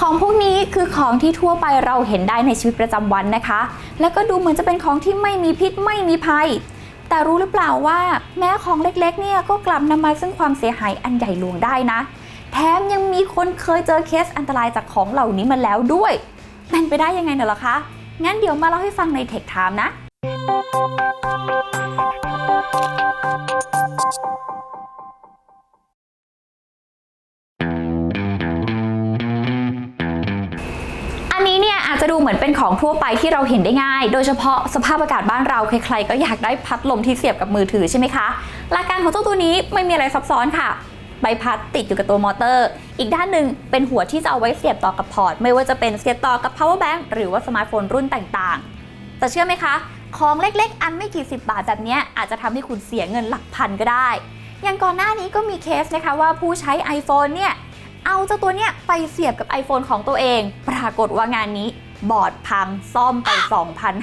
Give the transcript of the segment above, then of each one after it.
ของพวกนี้คือของที่ทั่วไปเราเห็นได้ในชีวิตประจำวันนะคะ แล้วก็ดูเหมือนจะเป็นของที่ไม่มีพิษไม่มีภัย แต่รู้หรือเปล่าว่า แม้ของเล็กๆ เนี่ยก็กลับนำมาซึ่งความเสียหายอันใหญ่หลวงได้นะ แถมยังมีคนเคยเจอเคสอันตรายจากของเหล่านี้มาแล้วด้วยเป็นไปได้ยังไงเนอะล่ะคะ งั้นเดี๋ยวมาเล่าให้ฟังในเทคไทม์นะ ดูเหมือนเป็นของทั่วไปที่เราเห็นได้ง่าย โดยเฉพาะสภาพอากาศบ้านเราใครๆก็อยากได้พัดลมที่เสียบกับมือถือใช่ไหมคะ หลักการของเจ้าตัวนี้ไม่มีอะไรซับซ้อนค่ะ ใบพัดติดอยู่กับตัวมอเตอร์ อีกด้านหนึ่งเป็นหัวที่จะเอาไว้เสียบต่อกับพอร์ต ไม่ว่าจะเป็นเสียบต่อกับ power bank หรือว่าสมาร์ทโฟนรุ่นต่างๆ แต่เชื่อไหมคะของเล็กๆ อันไม่กี่สิบบาทแบบนี้อาจจะทำให้คุณเสียเงินหลักพันก็ได้ อย่างก่อนหน้านี้ก็มีเคสนะคะว่าผู้ใช้ iPhone เนี่ย เอาเจ้าตัวเนี้ยไปเสียบกับ iPhone ของตัวเอง ปรากฏว่างานนี้ บอร์ดพังซ่อมไป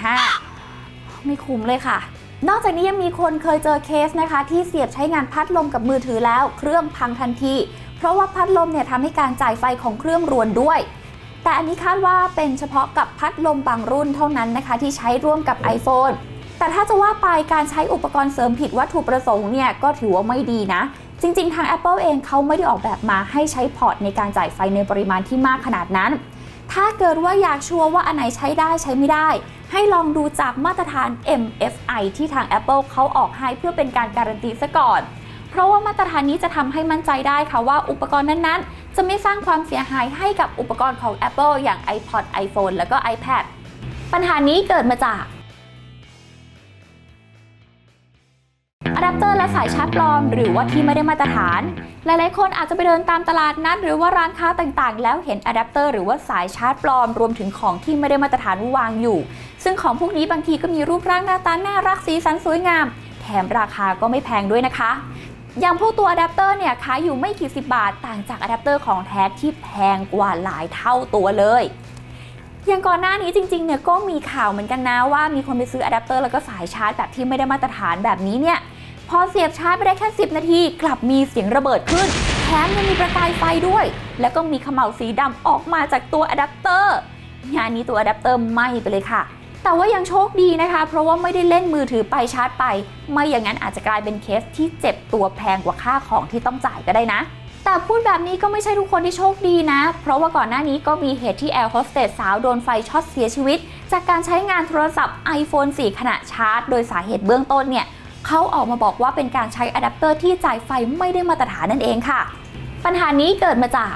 2,500 ไม่คุ้มเลยค่ะ นอกจากนี้ยังมีคนเคยเจอเคสนะคะ ที่เสียบใช้งานพัดลมกับมือถือแล้ว เครื่องพังทันที เพราะว่าพัดลมเนี่ยทำให้การจ่ายไฟของเครื่องรวนด้วย แต่อันนี้คาดว่าเป็นเฉพาะกับพัดลมบางรุ่นเท่านั้นนะคะ ที่ใช้ร่วมกับ iPhone แต่ถ้าจะว่าไปการใช้อุปกรณ์เสริมผิดวัตถุประสงค์เนี่ยก็ถือว่าไม่ดีนะ จริง ๆ ทาง Apple เองเขาไม่ได้ออกแบบมาให้ใช้พอร์ตในการจ่ายไฟในปริมาณที่มากขนาดนั้น ถ้าเกิดว่าอยากชัวร์ว่าอันไหนใช้ได้ใช้ไม่ได้ ให้ลองดูจากมาตรฐาน MFI ที่ทาง Apple เขาออกให้เพื่อเป็นการการันตีซะก่อน เพราะว่ามาตรฐานนี้จะทำให้มั่นใจได้ค่ะว่าอุปกรณ์นั้นๆ จะไม่สร้างความเสียหายให้กับอุปกรณ์ของ Apple อย่าง iPod iPhone แล้วก็ iPad ปัญหานี้เกิดมาจาก แดปเตอร์และสายชาร์จปลอม หรือว่าที่ไม่ได้มาตรฐาน หลายๆ คนอาจจะไปเดินตามตลาดนัดหรือว่าร้านค้าต่างๆ แล้วเห็นอะแดปเตอร์หรือว่าสายชาร์จปลอม รวมถึงของที่ไม่ได้มาตรฐานวางอยู่ ซึ่งของพวกนี้บางทีก็มีรูปร่างหน้าตาน่ารักสีสันสวยงาม แถมราคาก็ไม่แพงด้วยนะคะอย่างพวกตัวอะแดปเตอร์เนี่ยขายอยู่ไม่กี่สิบบาท ต่างจากอะแดปเตอร์ของแท้ที่แพงกว่าหลายเท่าตัวเลยอย่างก่อนหน้านี้จริงๆเนี่ยก็มีข่าวเหมือนกันนะว่ามีคนไปซื้ออะแดปเตอร์แล้วก็สายชาร์จแบบที่ไม่ได้มาตรฐานแบบนี้เนี่ย อเสียบชาร์จไปได้แค่ 10 นาที กลับมีเสียงระเบิดขึ้น แถมยังมีประกายไฟด้วย แล้วก็มีเขม่าสีดำออกมาจากตัวอะแดปเตอร์งานนี้ตัวอะแดปเตอร์ไหม้ไปเลยค่ะ แต่ว่ายังโชคดีนะคะ เพราะว่าไม่ได้เล่นมือถือไปชาร์จไป ไม่อย่างนั้นอาจจะกลายเป็นเคสที่เจ็บตัวแพงกว่าค่าของที่ต้องจ่ายก็ได้นะแต่พูดแบบนี้ก็ไม่ใช่ทุกคนที่โชคดีนะ เพราะว่าก่อนหน้านี้ก็มีเหตุที่แอร์โฮสเตสสาวโดนไฟช็อตเสียชีวิต จากการใช้งานโทรศัพท์ iPhone 4 ขณะชาร์จ โดยสาเหตุเบื้องต้นเนี่ย เขาออกมาบอกว่าเป็นการใช้อะแดปเตอร์ที่จ่ายไฟไม่ได้มาตรฐานนั่นเองค่ะ ปัญหานี้เกิดมาจาก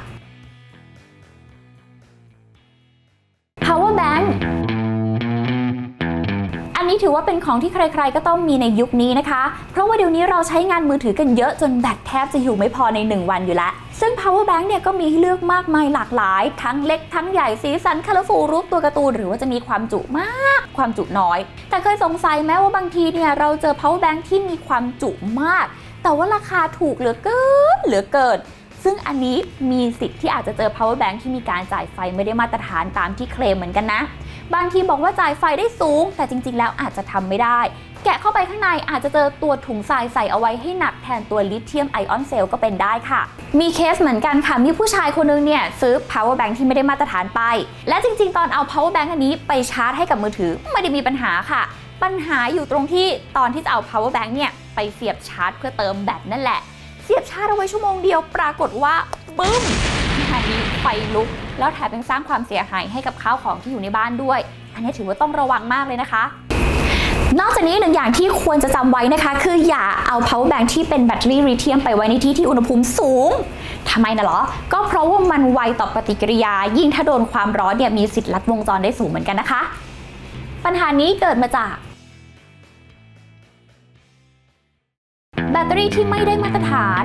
power bank อันนี้ถือว่าเป็นของที่ใครๆ ก็ต้องมีในยุคนี้นะคะ เพราะว่าเดี๋ยวนี้เราใช้งานมือถือกันเยอะจนแบตแทบจะอยู่ไม่พอใน 1 วันอยู่แล้ว ซึ่ง power bank เนี่ยก็มีให้เลือกมากมายหลากหลาย ทั้งเล็กทั้งใหญ่สีสันคาร์ฟูรูปตัวการ์ตูนหรือว่าจะมีความจุมาก ความจุน้อย แต่เคยสงสัยไหมว่าบางทีเนี่ยเราเจอ power bank ที่มีความจุมาก แต่ว่าราคาถูกเหลือเกินเหลือเกินซึ่งอันนี้มีสิทธิ์ที่อาจจะเจอ power bank ที่มีการจ่ายไฟไม่ได้มาตรฐานตามที่เคลมเหมือนกันนะ บางทีบอกว่าจ่ายไฟได้สูง แต่จริงๆ แล้วอาจจะทำไม่ได้ แกะเข้าไปข้างในอาจจะเจอตัวถุงทรายใส่เอาไว้ให้หนักแทนตัวลิเธียมไอออนเซลล์ก็เป็นได้ค่ะ มีเคสเหมือนกันค่ะ มีผู้ชายคนนึงเนี่ยซื้อ power bank ที่ไม่ได้มาตรฐานไป และจริงๆ ตอนเอา power bank อันนี้ไปชาร์จให้กับมือถือไม่ได้มีปัญหาค่ะ ปัญหาอยู่ตรงที่ตอนที่จะเอา power bank เนี่ยไปเสียบชาร์จ เพื่อเติมแบตนั่นแหละ เสียบชาร์จเอาไว้ชั่วโมงเดียวปรากฏว่าบึ้ม งานนี้ไฟลุก แล้วแถมยังสร้างความเสียหายให้กับข้าวของที่อยู่ในบ้านด้วย อันนี้ถือว่าต้องระวังมากเลยนะคะนอกจากนี้หนึ่งอย่างที่ควรจะจำไว้นะคะ คืออย่าเอา power bank ที่เป็นแบตเตอรี่ลิเธียมไปไว้ในที่ที่อุณหภูมิสูงทำไมนะหรอ ก็เพราะว่ามันไวต่อปฏิกิริยา ยิ่งถ้าโดนความร้อนเนี่ยมีสิทธิ์ลัดวงจรได้สูงเหมือนกันนะคะ ปัญหานี้เกิดมาจาก แบตเตอรี่ที่ไม่ได้มาตรฐาน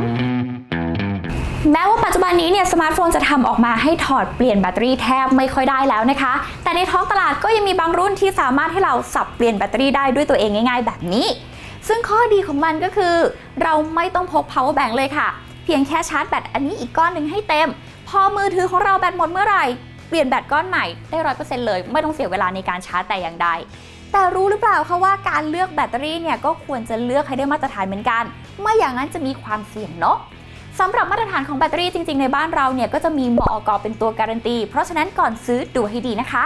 แม้ว่าปัจจุบันนี้เนี่ยสมาร์ทโฟนจะทำออกมาให้ถอดเปลี่ยนแบตเตอรี่แทบไม่ค่อยได้แล้วนะคะ แต่ในท้องตลาดก็ยังมีบางรุ่นที่สามารถให้เราสับเปลี่ยนแบตเตอรี่ได้ด้วยตัวเองง่าย ๆ แบบนี้ ซึ่งข้อดีของมันก็คือ เราไม่ต้องพก power bank เลยค่ะ เพียงแค่ชาร์จแบตอันนี้อีกก้อนหนึ่งให้เต็ม พอมือถือของเราแบตหมดเมื่อไหร่เปลี่ยนแบตก้อนใหม่ได้ร้อยเปอร์เซ็นต์เลย ไม่ต้องเสียเวลาในการชาร์จแต่อย่างใดแต่รู้หรือเปล่าคะว่าการเลือกแบตเตอรี่เนี่ยก็ควรจะเลือกให้ได้มาตรฐานเหมือนกัน ไม่อย่างนั้นจะมีความเสี่ยงเนาะ สำหรับมาตรฐานของแบตเตอรี่จริง ๆ ในบ้านเราเนี่ยก็จะมีมอกเป็นตัวการันตี เพราะฉะนั้นก่อนซื้อดูให้ดีนะคะ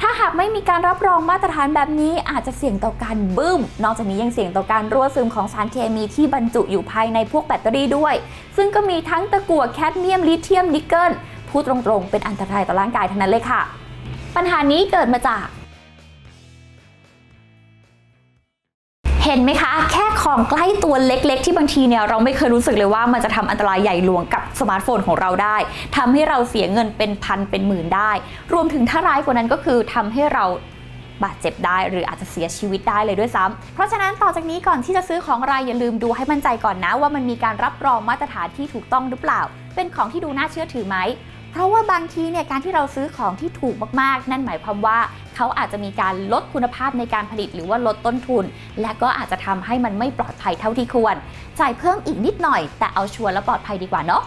ถ้าหากไม่มีการรับรองมาตรฐานแบบนี้อาจจะเสี่ยงต่อการบึ้ม นอกจากนี้ยังเสี่ยงต่อการรั่วซึมของสารเคมีที่บรรจุอยู่ภายในพวกแบตเตอรี่ด้วย ซึ่งก็มีทั้งตะกั่วแคดเมียมลิเธียมนิกเกิลพูดตรงๆ เป็นอันตรายต่อร่างกายทั้งนั้นเลยค่ะ ปัญหานี้เกิดมาจาก เห็นไหมคะ แค่ของใกล้ตัวเล็ก ๆ ที่บางทีเนี่ยเราไม่เคยรู้สึกเลยว่ามันจะทำอันตรายใหญ่หลวงกับสมาร์ทโฟนของเราได้ทำให้เราเสียเงินเป็นพันเป็นหมื่นได้ รวมถึงถ้าร้ายกว่านั้นก็คือทำให้เราบาดเจ็บได้หรืออาจจะเสียชีวิตได้เลยด้วยซ้ำเพราะฉะนั้นต่อจากนี้ก่อนที่จะซื้อของอะไรอย่าลืมดูให้มั่นใจก่อนนะ ว่ามันมีการรับรองมาตรฐานที่ถูกต้องหรือเปล่า เป็นของที่ดูน่าเชื่อถือไหม เพราะว่าบางทีเนี่ยการที่เราซื้อของที่ถูกมากๆ นั่นหมายความว่าเขาอาจจะมีการลดคุณภาพในการผลิตหรือว่าลดต้นทุน และก็อาจจะทำให้มันไม่ปลอดภัยเท่าที่ควร จ่ายเพิ่มอีกนิดหน่อย แต่เอาชัวร์และปลอดภัยดีกว่าเนาะ